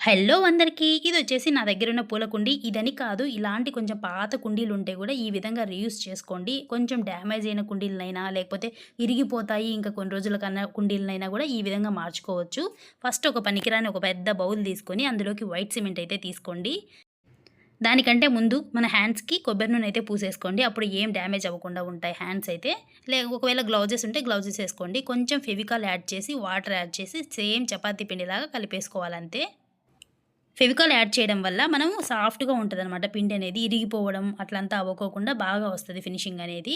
Hello అందరికీ ఇది వచ్చేసి నా దగ్గర ఉన్న పూల కుండీ. ఇదని కాదు ఇలాంటి కొంచెం పాత కుండీలు ఉంటే కూడా ఈ విధంగా రీయూస్ చేసుకోండి. కొంచెం డ్యామేజ్ అయిన కుండీలనైనా లేకపోతే ఇరిగిపోతాయి ఇంకా కొన్ని రోజుల కన్నా కుండీలనైనా కూడా ఈ విధంగా మార్చుకోవచ్చు. ఫస్ట్ ఒక పనికిరాని ఒక పెద్ద బౌల్ తీసుకొని అందులోకి వైట్ సిమెంట్ అయితే తీసుకోండి. దానికంటే ముందు మన హ్యాండ్స్కి కొబ్బరి నూనె అయితే పూసేసుకోండి. అప్పుడు ఏం డ్యామేజ్ అవ్వకుండా ఉంటాయి హ్యాండ్స్ అయితే. లే ఒకవేళ గ్లౌజెస్ ఉంటే గ్లౌజెస్ వేసుకోండి. కొంచెం ఫెవికాల్ యాడ్ చేసి వాటర్ యాడ్ చేసి సేమ్ చపాతీ పిండిలాగా కలిపేసుకోవాలంతే. ఫెవికాల్ యాడ్ చేయడం వల్ల మనం సాఫ్ట్గా ఉంటుంది అనమాట పిండి అనేది ఇరిగిపోవడం అట్లంతా అవ్వకోకుండా బాగా వస్తుంది ఫినిషింగ్ అనేది.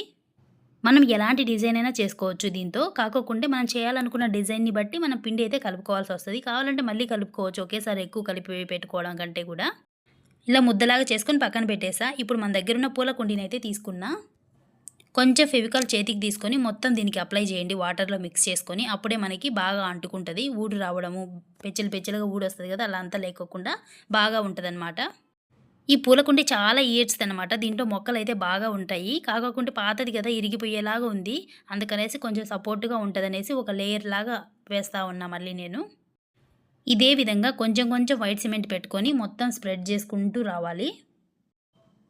మనం ఎలాంటి డిజైన్ అయినా చేసుకోవచ్చు దీంతో. కాకోకుండా మనం చేయాలనుకున్న డిజైన్ని బట్టి మనం పిండి అయితే కలుపుకోవాల్సి వస్తుంది. కావాలంటే మళ్ళీ కలుపుకోవచ్చు. ఒకేసారి ఎక్కువ కలిపి పెట్టుకోవడం కంటే కూడా. ఇలా ముద్దలాగా చేసుకొని పక్కన పెట్టేసా. ఇప్పుడు మన దగ్గర ఉన్న పూల కుండీని అయితే తీసుకున్నా. కొంచెం ఫెవికల్ చేతికి తీసుకొని మొత్తం దీనికి అప్లై చేయండి వాటర్లో మిక్స్ చేసుకొని. అప్పుడే మనకి బాగా అంటుకుంటుంది. ఊడు రావడము పెచ్చలు పెచ్చలుగా ఊడు వస్తుంది కదా అలా అంతా లేకోకుండా బాగా ఉంటుంది ఈ పూలకుండి చాలా ఇయర్స్ అనమాట దీంట్లో మొక్కలు అయితే బాగా ఉంటాయి. కాకుండా పాతది కదా ఇరిగిపోయేలాగా ఉంది. అందుకనేసి కొంచెం సపోర్ట్గా ఉంటుందనేసి ఒక లేయర్ లాగా వేస్తూ ఉన్నా మళ్ళీ నేను. ఇదే విధంగా కొంచెం కొంచెం వైట్ సిమెంట్ పెట్టుకొని మొత్తం స్ప్రెడ్ చేసుకుంటూ రావాలి.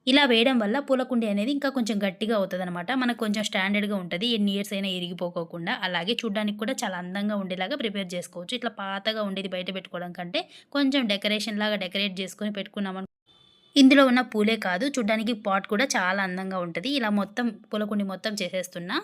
ఇలా వేయడం వల్ల పూలకుండి అనేది ఇంకా కొంచెం గట్టిగా అవుతుంది అనమాట మనకు కొంచెం స్టాండర్డ్గా ఉంటుంది. ఎన్ని ఇయర్స్ అయినా ఇరిగిపోకోకుండా అలాగే చూడడానికి కూడా చాలా అందంగా ఉండేలాగా ప్రిపేర్ చేసుకోవచ్చు. ఇట్లా పాతగా ఉండేది బయట పెట్టుకోవడం కంటే కొంచెం డెకరేషన్ లాగా డెకరేట్ చేసుకొని పెట్టుకున్నాం ఇందులో ఉన్న పూలే కాదు చూడడానికి పాట్ కూడా చాలా అందంగా ఉంటుంది. ఇలా మొత్తం పూలకుండి మొత్తం చేసేస్తున్నా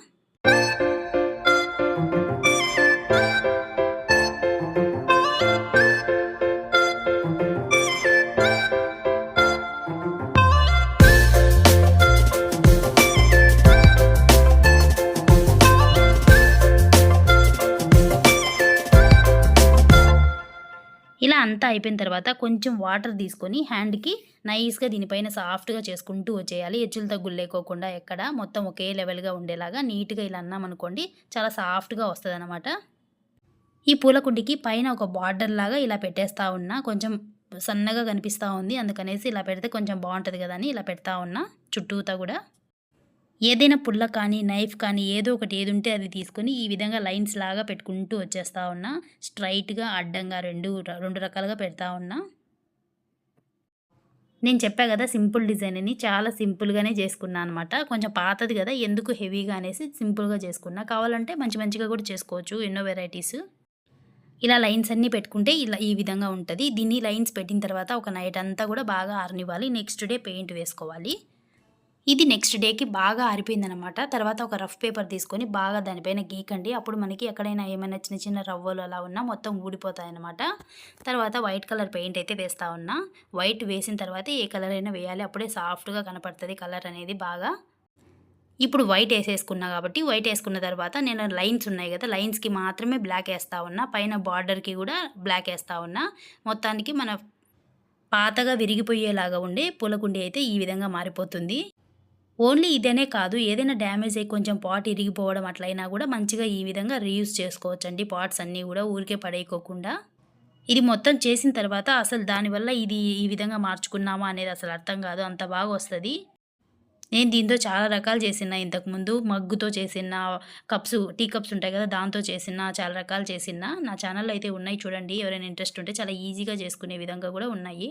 ఇలా అంతా అయిపోయిన తర్వాత కొంచెం వాటర్ తీసుకొని హ్యాండ్కి నైస్గా దీనిపైన సాఫ్ట్గా చేసుకుంటూ వచ్చేయాలి. ఎచ్చులు తగ్గులు లేకోకుండా ఎక్కడ మొత్తం ఒకే లెవెల్గా ఉండేలాగా నీట్గా ఇలా అన్నామనుకోండి చాలా సాఫ్ట్గా వస్తుంది అనమాట ఈ పూలకుండికి పైన ఒక బార్డర్ లాగా ఇలా పెట్టేస్తూ ఉన్నా కొంచెం సన్నగా కనిపిస్తూ ఉంది. అందుకనేసి ఇలా పెడితే కొంచెం బాగుంటుంది కదా అని ఇలా పెడతా ఉన్నా చుట్టూతా కూడా. ఏదైనా పుల్ల కానీ నైఫ్ కానీ ఏదో ఒకటి ఏది ఉంటే అది తీసుకొని ఈ విధంగా లైన్స్ లాగా పెట్టుకుంటూ వచ్చేస్తా ఉన్నా. స్ట్రైట్గా అడ్డంగా రెండు రెండు రకాలుగా పెడతా ఉన్నా. నేను చెప్పా కదా సింపుల్ డిజైన్ అని చాలా సింపుల్గానే చేసుకున్నా అనమాట కొంచెం పాతది కదా ఎందుకు హెవీగా అనేసి సింపుల్గా చేసుకున్నా. కావాలంటే మంచి మంచిగా కూడా చేసుకోవచ్చు ఎన్నో వెరైటీస్. ఇలా లైన్స్ అన్నీ పెట్టుకుంటే ఇలా ఈ విధంగా ఉంటుంది. దీన్ని లైన్స్ పెట్టిన తర్వాత ఒక నైట్ అంతా కూడా బాగా ఆరనివ్వాలి. నెక్స్ట్ డే పెయింట్ వేసుకోవాలి. ఇది నెక్స్ట్ డేకి బాగా ఆరిపోయిందనమాట తర్వాత ఒక రఫ్ పేపర్ తీసుకొని బాగా దానిపైన గీకండి. అప్పుడు మనకి ఎక్కడైనా ఏమైనా చిన్న చిన్న రవ్వలు అలా ఉన్నా మొత్తం ఊడిపోతాయన్నమాట. తర్వాత వైట్ కలర్ పెయింట్ అయితే వేస్తూ ఉన్నా. వైట్ వేసిన తర్వాత ఏ కలర్ అయినా వేయాలి. అప్పుడే సాఫ్ట్గా కనపడుతుంది కలర్ అనేది బాగా. ఇప్పుడు వైట్ వేసేసుకున్నా కాబట్టి వైట్ వేసుకున్న తర్వాత నేను లైన్స్ ఉన్నాయి కదా లైన్స్కి మాత్రమే బ్లాక్ వేస్తూ ఉన్నా. పైన బార్డర్కి కూడా బ్లాక్ వేస్తూ ఉన్నా. మొత్తానికి మన పాతగా విరిగిపోయేలాగా ఉండే పూలకుండి అయితే ఈ విధంగా మారిపోతుంది. ఓన్లీ ఇదనే కాదు ఏదైనా డ్యామేజ్ అయ్యి కొంచెం పాట్ ఇరిగిపోవడం అట్లయినా కూడా మంచిగా ఈ విధంగా రీయూజ్ చేసుకోవచ్చండి పాట్స్ అన్నీ కూడా ఊరికే పడేయకోకుండా. ఇది మొత్తం చేసిన తర్వాత అసలు దానివల్ల ఇది ఈ విధంగా మార్చుకున్నామా అనేది అసలు అర్థం కాదు అంత బాగా వస్తుంది. నేను దీంతో చాలా రకాలు చేసిన ఇంతకుముందు మగ్గుతో చేసిన కప్స్ టీ కప్స్ ఉంటాయి కదా దాంతో చేసిన చాలా రకాలు చేసిన నా ఛానల్లో అయితే ఉన్నాయి చూడండి ఎవరైనా ఇంట్రెస్ట్ ఉంటే చాలా ఈజీగా చేసుకునే విధంగా కూడా ఉన్నాయి.